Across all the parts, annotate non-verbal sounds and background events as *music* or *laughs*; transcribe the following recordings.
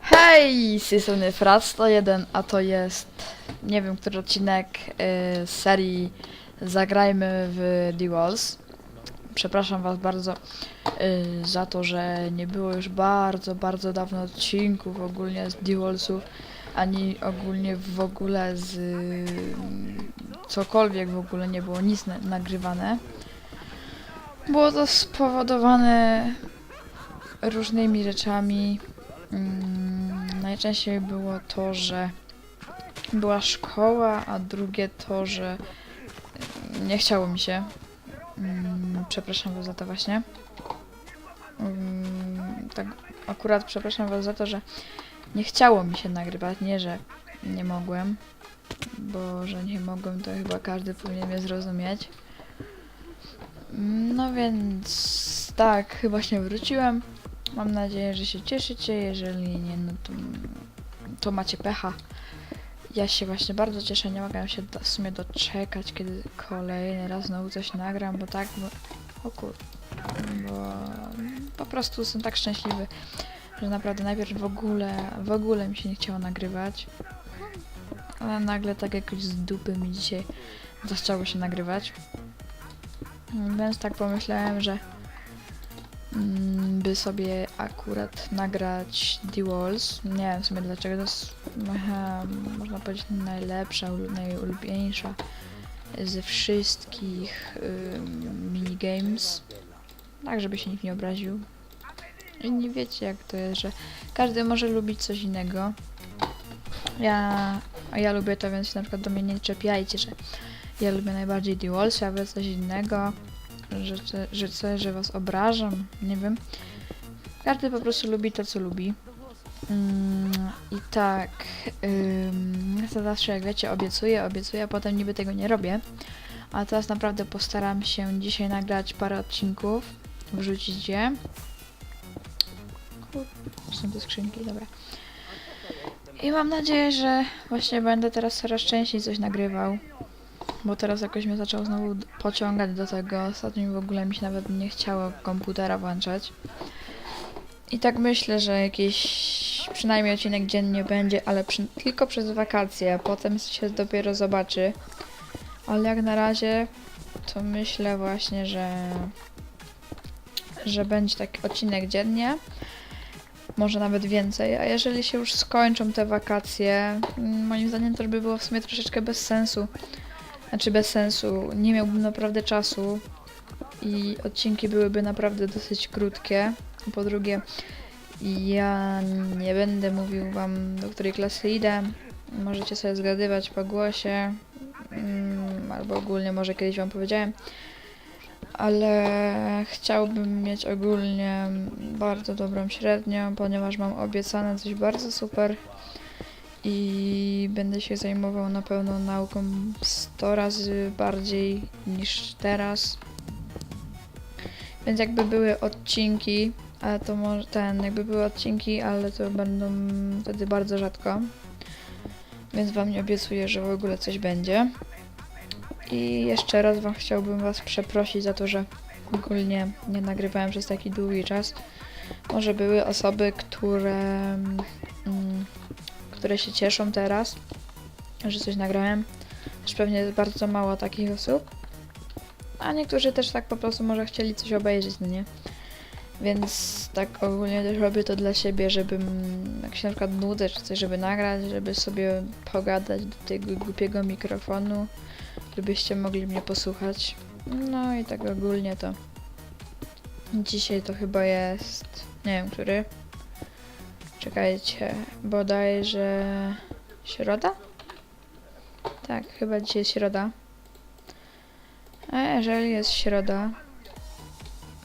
Hej, z tej strony Frat 101, a to jest, nie wiem, który odcinek y, serii Zagrajmy w The Walls. Przepraszam was bardzo y, za to, że nie było już bardzo, bardzo dawno odcinków ogólnie z The Wallsów, ani ogólnie w ogóle z y, cokolwiek w ogóle nie było nic na, nagrywane. Było to spowodowane różnymi rzeczami. Mm, najczęściej było to, że była szkoła, a drugie to, że mm, nie chciało mi się. Mm, przepraszam was za to właśnie. Mm, tak, akurat przepraszam was za to, że nie chciało mi się nagrywać, nie, że nie mogłem, bo że nie mogłem, to chyba każdy powinien mnie zrozumieć. No więc tak, chyba się wróciłem. Mam nadzieję, że się cieszycie. Jeżeli nie, no to, to macie pecha. Ja się właśnie bardzo cieszę. Nie mogę się w sumie doczekać, kiedy kolejny raz znowu coś nagram, bo tak, bo, o kur... bo po prostu jestem tak szczęśliwy, że naprawdę najpierw w ogóle, w ogóle mi się nie chciało nagrywać. Ale nagle tak jakoś z dupy mi dzisiaj zaczęło się nagrywać. Więc tak pomyślałem, że mm, by sobie akurat nagrać The Walls. Nie wiem w sumie dlaczego, to jest można powiedzieć najlepsza, ulu- najulubieńsza ze wszystkich ym, minigames. Tak, żeby się nikt nie obraził. I nie wiecie jak to jest, że każdy może lubić coś innego. Ja, ja lubię to, więc na przykład do mnie nie czepiajcie, że ja lubię najbardziej The Walls, a wy coś innego że, że, coś, że was obrażam, nie wiem. Każdy po prostu lubi to, co lubi. Mm, I tak, ym, to zawsze, jak wiecie, obiecuję, obiecuję, a potem niby tego nie robię. A teraz naprawdę postaram się dzisiaj nagrać parę odcinków, wrzucić je. Są te skrzynki, dobra. I mam nadzieję, że właśnie będę teraz coraz częściej coś nagrywał. Bo teraz jakoś mnie zaczął znowu pociągać do tego. Ostatnio w ogóle mi się nawet nie chciało komputera włączać. I tak myślę, że jakiś przynajmniej odcinek dziennie będzie, ale przy, tylko przez wakacje, potem się dopiero zobaczy. Ale jak na razie to myślę właśnie, że że będzie taki odcinek dziennie. Może nawet więcej, a jeżeli się już skończą te wakacje, mm, moim zdaniem to by było w sumie troszeczkę bez sensu znaczy bez sensu. Nie miałbym naprawdę czasu i odcinki byłyby naprawdę dosyć krótkie. Po drugie, ja nie będę mówił wam do której klasy idę. Możecie sobie zgadywać po głosie. Mm, albo ogólnie może kiedyś wam powiedziałem. Ale chciałbym mieć ogólnie bardzo dobrą średnią, ponieważ mam obiecane coś bardzo super i będę się zajmował na pewno nauką 100 razy bardziej niż teraz. Więc jakby były odcinki, ale to może ten, jakby były odcinki, ale to będą wtedy bardzo rzadko. Więc wam nie obiecuję, że w ogóle coś będzie. I jeszcze raz wam chciałbym was przeprosić za to, że ogólnie nie nagrywałem przez taki długi czas. Może były osoby, które mm, które się cieszą teraz, że coś nagrałem. Też pewnie jest bardzo mało takich osób. A niektórzy też tak po prostu może chcieli coś obejrzeć, no nie? Więc tak ogólnie też robię to dla siebie, żebym jak się na przykład nudzę czy coś, żeby nagrać, żeby sobie pogadać do tego głupiego mikrofonu, żebyście mogli mnie posłuchać. No i tak ogólnie to dzisiaj to chyba jest, nie wiem który, Czekajcie, bodajże środa? Tak, chyba dzisiaj jest środa. A jeżeli jest środa...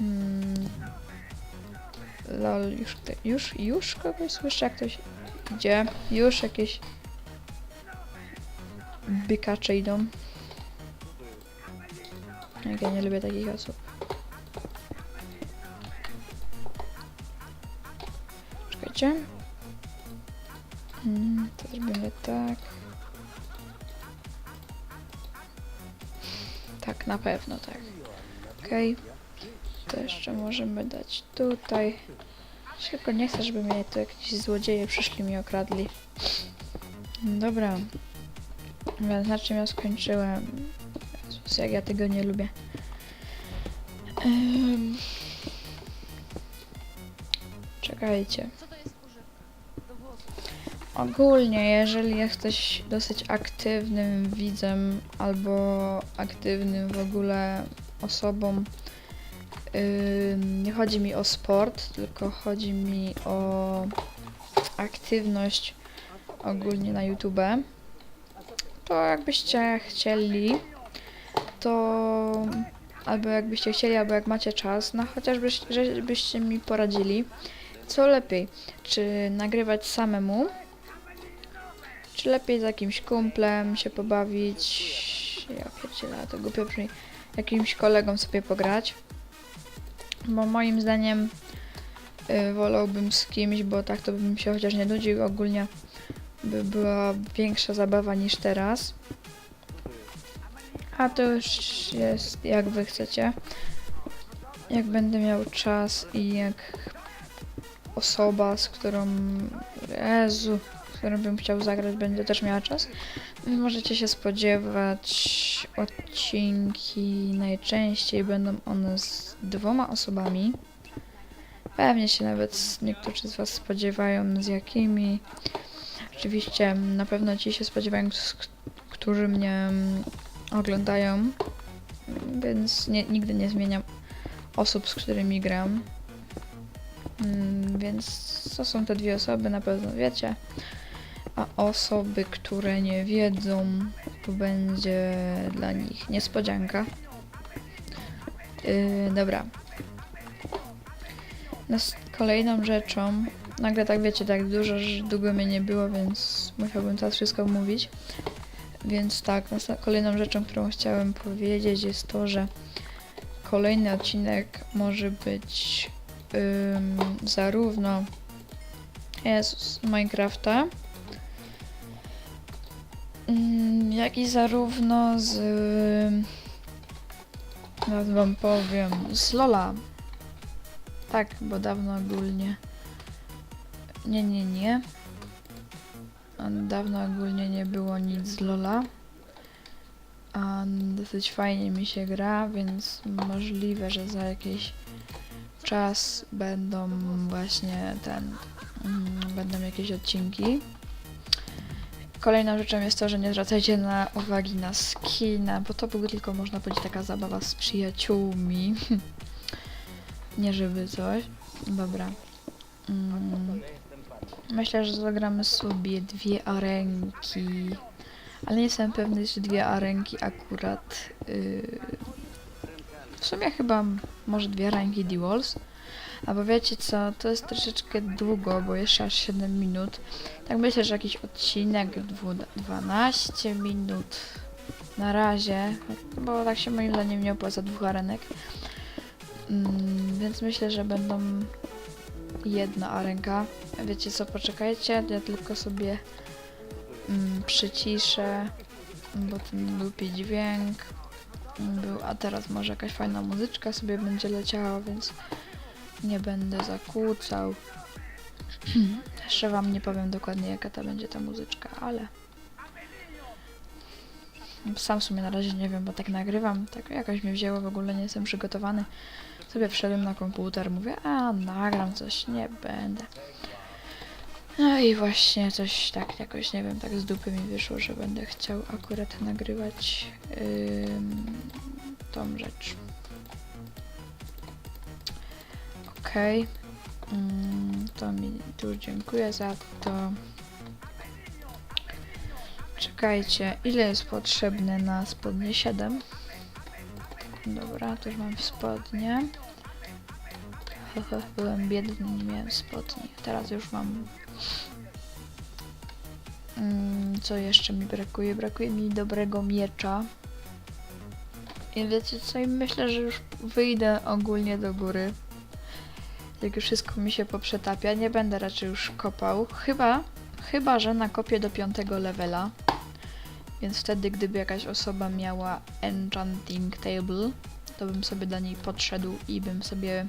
Mm, lol, już, już, już kogoś słyszę, jak ktoś idzie. Już jakieś bykacze idą. Ja nie lubię takich osób. Czekajcie. Mm, to zrobimy tak. Tak, na pewno, tak. Okej. To jeszcze możemy dać tutaj. Tylko nie chcę, żeby mnie tu jakieś złodzieje przyszli mi okradli. Dobra. Czym ja skończyłem? Jezus, jak ja tego nie lubię. Ym... Czekajcie. Ogólnie, jeżeli jesteś dosyć aktywnym widzem albo aktywnym w ogóle osobą, nie chodzi mi o sport, tylko chodzi mi o aktywność ogólnie na YouTube, to jakbyście chcieli, to albo jakbyście chcieli, albo jak macie czas, no chociażby, żebyście mi poradzili, co lepiej, czy nagrywać samemu, czy lepiej z jakimś kumplem się pobawić? Ja pierdzielę, to głupio brzmi. Jakimś kolegą sobie pograć. Bo moim zdaniem y, wolałbym z kimś, bo tak to bym się chociaż nie nudził. Ogólnie by była większa zabawa niż teraz. A to już jest jak wy chcecie. Jak będę miał czas i jak osoba, z którą... Jezu, z którą bym chciał zagrać, będzie też miała czas. Więc Możecie się spodziewać odcinki najczęściej będą one z dwoma osobami. Pewnie się nawet niektórzy z Was spodziewają z jakimi. Oczywiście na pewno ci się spodziewają, którzy mnie mm, oglądają, więc nie, nigdy nie zmieniam osób, z którymi gram. Mm, Więc to są te dwie osoby, na pewno wiecie. A osoby, które nie wiedzą, to będzie dla nich niespodzianka. Yy, dobra. Nas kolejną rzeczą, nagle tak wiecie, tak dużo, że długo mnie nie było, więc musiałbym teraz wszystko mówić. Więc tak, kolejną rzeczą, którą chciałem powiedzieć jest to, że kolejny odcinek może być ym, zarówno z Minecrafta, ym, jak i zarówno z teraz wam powiem z Lola. Tak, bo dawno ogólnie nie, nie, nie. Dawno ogólnie nie było nic z Lola. A dosyć fajnie mi się gra, więc możliwe, że za jakiś czas będą właśnie ten, mm, będą jakieś odcinki. Kolejną rzeczą jest to, że nie zwracajcie na uwagi na skina, bo to była tylko można powiedzieć taka zabawa z przyjaciółmi. *laughs* nie żeby coś. Dobra. Mm. Myślę, że zagramy sobie dwie arenki. Ale nie jestem pewny, czy dwie arenki akurat. Yy... W sumie chyba może dwie arenki D-Walls. Albo wiecie co, to jest troszeczkę długo, bo jeszcze aż 7 minut. Tak myślę, że jakiś odcinek dwu- 12 minut na razie, bo tak się moim zdaniem nie opłaca dwóch arenek. Mm, więc myślę, że będą jedna arenka. Wiecie co, poczekajcie, ja tylko sobie mm, przyciszę, bo ten głupi dźwięk był, a teraz może jakaś fajna muzyczka sobie będzie leciała, więc nie będę zakłócał. *clears throat* Jeszcze wam nie powiem dokładnie jaka to będzie ta muzyczka, ale sam w sumie na razie nie wiem, bo tak nagrywam, tak jakoś mnie wzięło, w ogóle nie jestem przygotowany. Sobie wszedłem na komputer, mówię, a nagram coś, nie będę. No i właśnie coś tak jakoś, nie wiem, tak z dupy mi wyszło, że będę chciał akurat nagrywać ym, tą rzecz. Okej. Mm, to mi tu dziękuję za to. Czekajcie, ile jest potrzebne na spodnie? 7. Dobra, już mam spodnie. Hehe, byłem biedny, nie miałem spodni. Teraz już mam. Mm, co jeszcze mi brakuje? Brakuje mi dobrego miecza. I wiecie co? I myślę, że już wyjdę ogólnie do góry. Jak już wszystko mi się poprzetapia, nie będę raczej już kopał. Chyba, chyba że nakopię do piątego levela. Więc wtedy, gdyby jakaś osoba miała enchanting table, to bym sobie do niej podszedł i bym sobie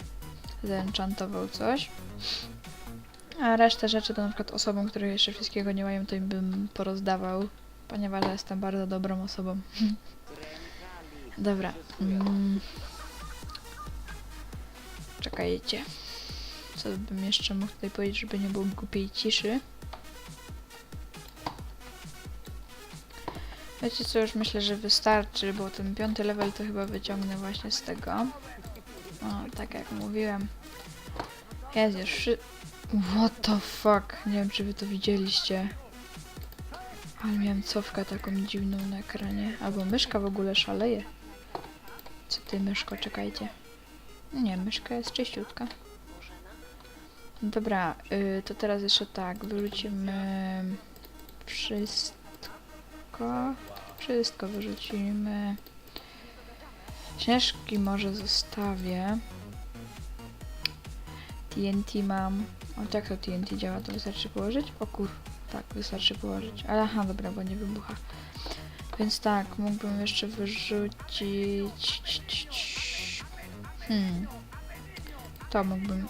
zenchantował coś. A resztę rzeczy to na przykład osobom, które jeszcze wszystkiego nie mają, to im bym porozdawał, ponieważ jestem bardzo dobrą osobą. *laughs* Dobra. Mm. Czekajcie. Co bym jeszcze mógł tutaj powiedzieć, żeby nie było głupiej ciszy? Wiecie co, już myślę, że wystarczy, bo ten piąty level to chyba wyciągnę właśnie z tego. O, tak jak mówiłem. Jest już wszy... What the fuck? Nie wiem, czy wy to widzieliście. Ale miałem cofkę taką dziwną na ekranie. Albo myszka w ogóle szaleje. Co ty, myszko, czekajcie. Nie, myszka jest czyściutka. Dobra, y, to teraz jeszcze tak, wyrzucimy wszystko. Wszystko wyrzucimy. Śnieżki może zostawię. TNT mam. O, tak to TNT działa, to wystarczy położyć? O kur... Tak, wystarczy położyć. Ale aha, dobra, bo nie wybucha. Więc tak, mógłbym jeszcze wyrzucić... Hmm. To mógłbym...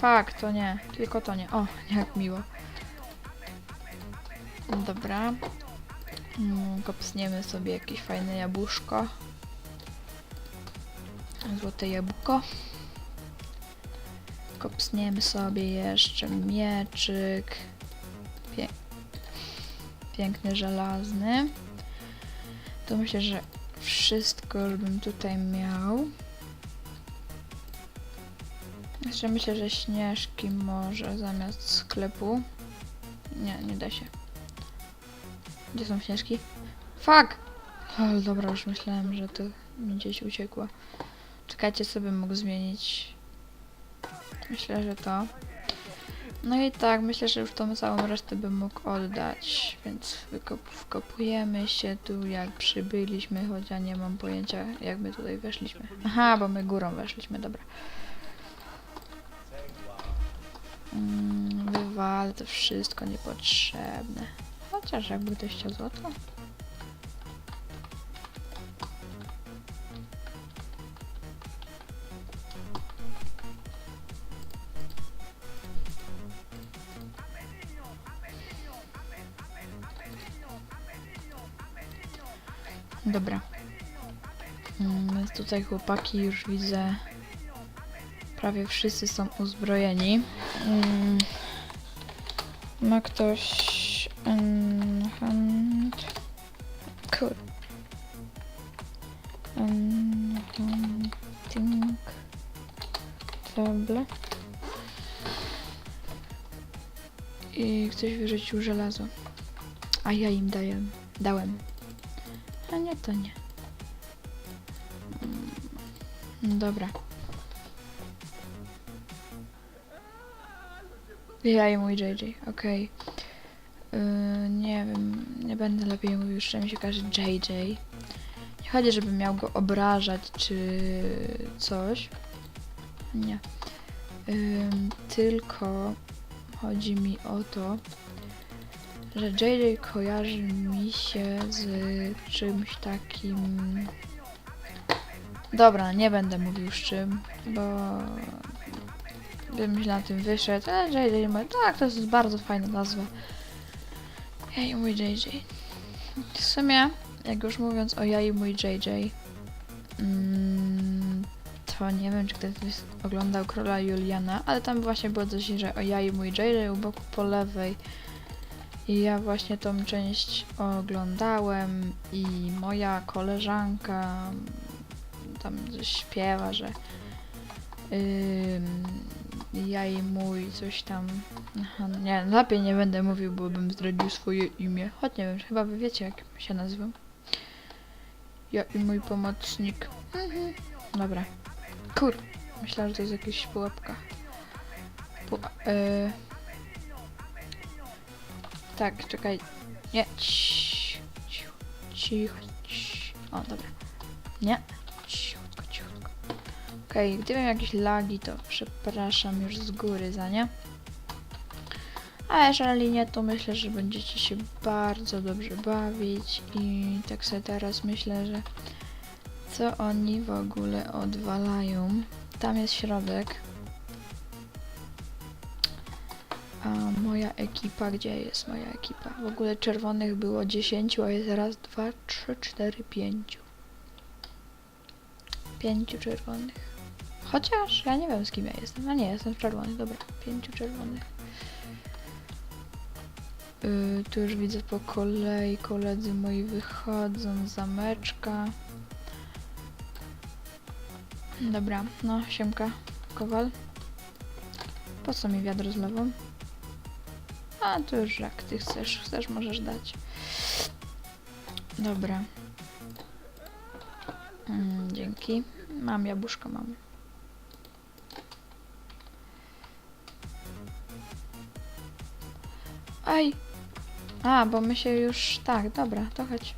Fakt, to nie. Tylko to nie. O, jak miło. Dobra. Mm, Kopsniemy sobie jakieś fajne jabłuszko. Złote jabłko. Kopsniemy sobie jeszcze mieczyk. Pię piękny, żelazny. To myślę, że wszystko już bym tutaj miał. Jeszcze myślę, że śnieżki może zamiast sklepu. Nie, nie da się. Gdzie są śnieżki? Fuck! Ale dobra, już myślałem, że to mi gdzieś uciekło. Czekajcie, sobie mógł zmienić. Myślę, że to. No i tak, myślę, że już tą całą resztę bym mógł oddać, więc wykop wkopujemy się tu jak przybyliśmy, choć ja nie mam pojęcia jak my tutaj weszliśmy. Aha, bo my górą weszliśmy, dobra. Mm, wywal to wszystko niepotrzebne. Chociaż jakby ktoś chciał złoto. Dobra. Mm, Więc tutaj chłopaki już widzę. Prawie wszyscy są uzbrojeni. Mm, Ma ktoś enchant... Kur... Enchanting... Table. I ktoś wyrzucił żelazo. A ja im daję, dałem. Nie, to nie. Mm, Dobra. Ja i mój JJ, okej. Yy, nie wiem, nie będę lepiej mówił, że mi się każe JJ. Nie chodzi, żebym miał go obrażać czy coś. Nie. Ym, tylko chodzi mi o to, że JJ kojarzy mi się z czymś takim. Dobra, nie będę mówił z czym, bo bym źle na tym wyszedł, ale JJ mówi, tak, to jest bardzo fajna nazwa. Ja i mój JJ. W sumie, jak już mówiąc o ja i mój JJ, mm, to nie wiem, czy ktoś oglądał Króla Juliana, ale tam właśnie było coś, że o ja i mój JJ u boku po lewej. I ja właśnie tą część oglądałem i moja koleżanka tam śpiewa, że ym, ja i mój coś tam. Nie, lepiej nie będę mówił, bo bym zdradził swoje imię. Choć nie wiem, chyba wy wiecie jak się nazywam. Ja i mój pomocnik. Mhm. Dobra. Kur. Myślałem, że to jest jakaś pułapka. Pu y tak, czekaj. Nie. Cicho, cicho, cicho. O, dobra. Nie. Cichutko, cichutko. Okej, gdybym jakieś lagi, to przepraszam już z góry za nie. A jeżeli nie, to myślę, że będziecie się bardzo dobrze bawić i tak sobie teraz myślę, że co oni w ogóle odwalają. Tam jest środek. A moja ekipa, gdzie jest moja ekipa? W ogóle czerwonych było 10, a jest raz, dwa, trzy, cztery, pięciu. Pięciu czerwonych. Chociaż ja nie wiem z kim ja jestem. A nie, jestem w czerwonych, dobra. Pięciu czerwonych. Yy, tu już widzę po kolei koledzy moi wychodzą z zameczka. Dobra, no siemka, kowal. Po co mi wiadro z lewą? A to już jak ty chcesz, chcesz możesz dać. Dobra. Mm, dzięki. Mam jabłuszko, mam. Aj! A, bo my się już... Tak, dobra, to chodź.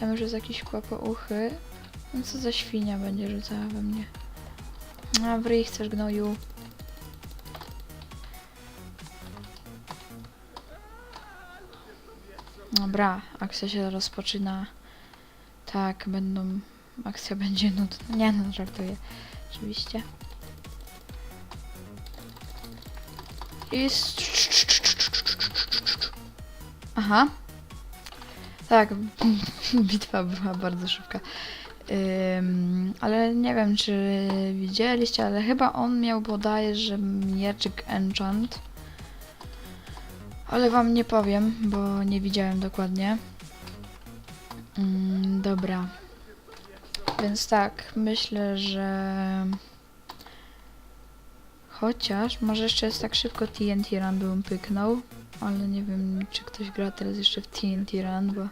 Tam już jest jakiś kłapouchy. No co za świnia będzie rzucała we mnie. A, w ryj chcesz gnoju. Dobra, akcja się rozpoczyna. Tak, będą... Akcja będzie nudna. Nie no, żartuję. Oczywiście. Jest... Aha. Tak, *laughs* bitwa była bardzo szybka. Ale nie wiem, czy widzieliście, ale chyba on miał bodajże mieczyk enchant. Ale wam nie powiem, bo nie widziałem dokładnie. Ym, dobra. Więc tak, myślę, że... Chociaż, może jeszcze jest tak szybko TNT Run bym pyknął, ale nie wiem, czy ktoś gra teraz jeszcze w TNT Run, bo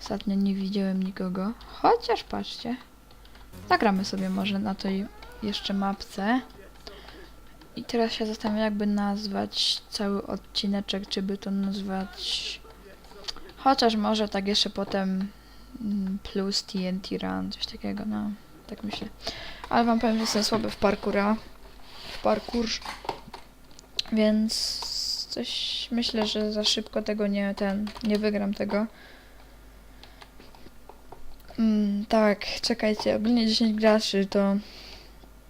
ostatnio nie widziałem nikogo. Chociaż patrzcie, zagramy sobie może na tej jeszcze mapce. I teraz się zastanawiam, jakby nazwać cały odcineczek, czy by to nazwać... Chociaż może tak jeszcze potem mm, plus TNT Run, coś takiego, no, tak myślę. Ale wam powiem, że jestem słaby w parkura w parkour. Więc coś myślę, że za szybko tego nie ten nie wygram tego. Mm, tak, czekajcie, ogólnie 10 graczy to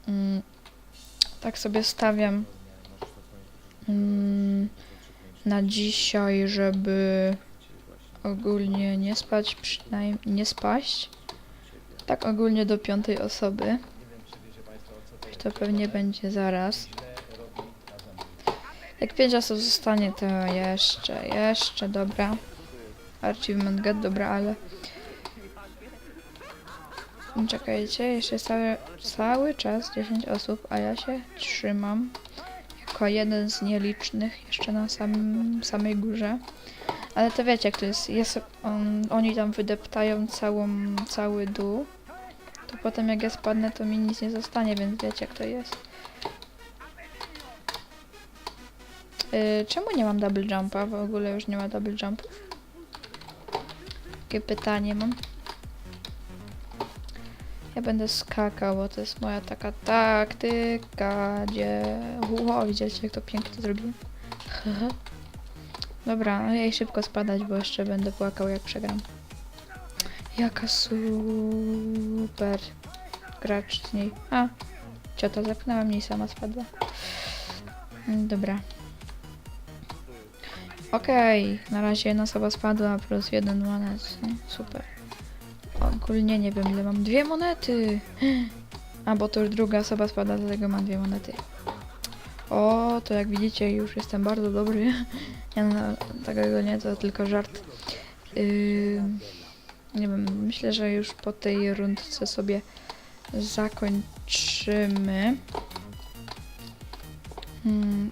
mm, tak sobie stawiam mm, na dzisiaj, żeby ogólnie nie spać, przynajmniej nie spaść. Tak ogólnie do piątej osoby. To pewnie będzie zaraz. Jak 5 osób zostanie, to jeszcze, jeszcze, dobra. Achievement get, dobra, ale... Czekajcie, jeszcze cały, cały czas 10 osób, a ja się trzymam jako jeden z nielicznych jeszcze na samym, samej górze. Ale to wiecie jak to jest, jest on, oni tam wydeptają całą, cały dół to potem jak ja spadnę, to mi nic nie zostanie, więc wiecie jak to jest. Yy, czemu nie mam double jumpa? W ogóle już nie ma double jumpów. Takie pytanie mam. Ja będę skakał, bo to jest moja taka taktyka, gdzie... Ło, widzieliście jak to pięknie zrobiłem? Dobra, no jej szybko spadać, bo jeszcze będę płakał jak przegram. Jaka super gracz z niej. A, ciota zepchnęła mnie i sama spadła. Dobra. Okej, na razie jedna osoba spadła plus jeden monet. No, super. Ogólnie nie wiem ile mam. Dwie monety! *gasps* A, bo to już druga osoba spada, dlatego mam dwie monety. O, to jak widzicie już jestem bardzo dobry. *laughs* Nie no, takiego nie, to tylko żart. Yy, nie wiem, myślę, że już po tej rundce sobie zakończymy. Hmm,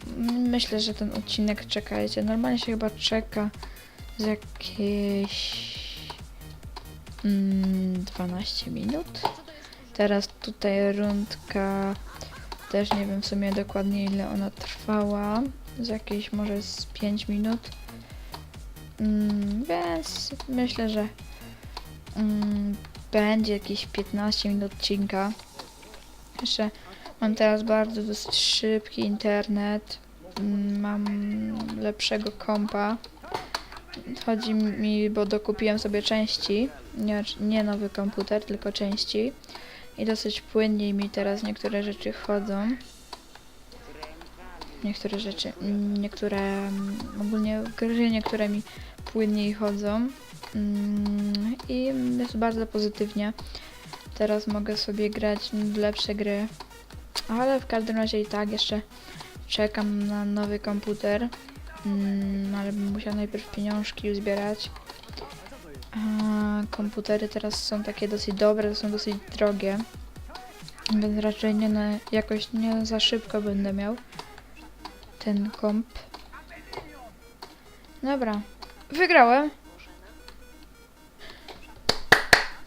myślę, że ten odcinek czekajcie. Normalnie się chyba czeka z jakieś mm, 12 minut. Teraz tutaj rundka też nie wiem w sumie dokładnie ile ona trwała. Z jakieś może z 5 minut. Mm, więc myślę, że mm, będzie jakieś 15 minut odcinka. Jeszcze mam teraz bardzo dosyć szybki internet. mm, mam lepszego kompa. Chodzi mi, bo dokupiłem sobie części, nie, nie nowy komputer, tylko części. I dosyć płynniej mi teraz niektóre rzeczy chodzą. Niektóre rzeczy, niektóre, ogólnie gry niektóre mi płynniej chodzą. Mm, I jest bardzo pozytywnie. Teraz mogę sobie grać w lepsze gry. Ale w każdym razie i tak jeszcze czekam na nowy komputer. Mm, ale bym musiał najpierw pieniążki uzbierać. A, komputery teraz są takie dosyć dobre, są dosyć drogie. Więc raczej nie na, jakoś nie za szybko będę miał ten komp. Dobra. Wygrałem.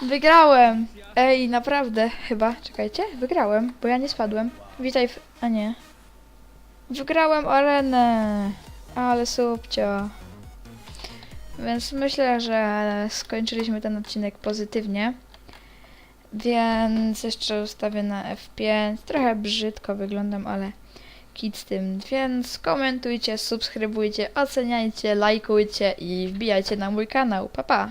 Wygrałem! Ej, naprawdę, chyba. Czekajcie, wygrałem, bo ja nie spadłem. Witaj w... A nie. Wygrałem arenę! Ale subcio. Więc myślę, że skończyliśmy ten odcinek pozytywnie. Więc jeszcze ustawię na F5. Trochę brzydko wyglądam, ale kit z tym. Więc komentujcie, subskrybujcie, oceniajcie, lajkujcie i wbijajcie na mój kanał. Pa pa!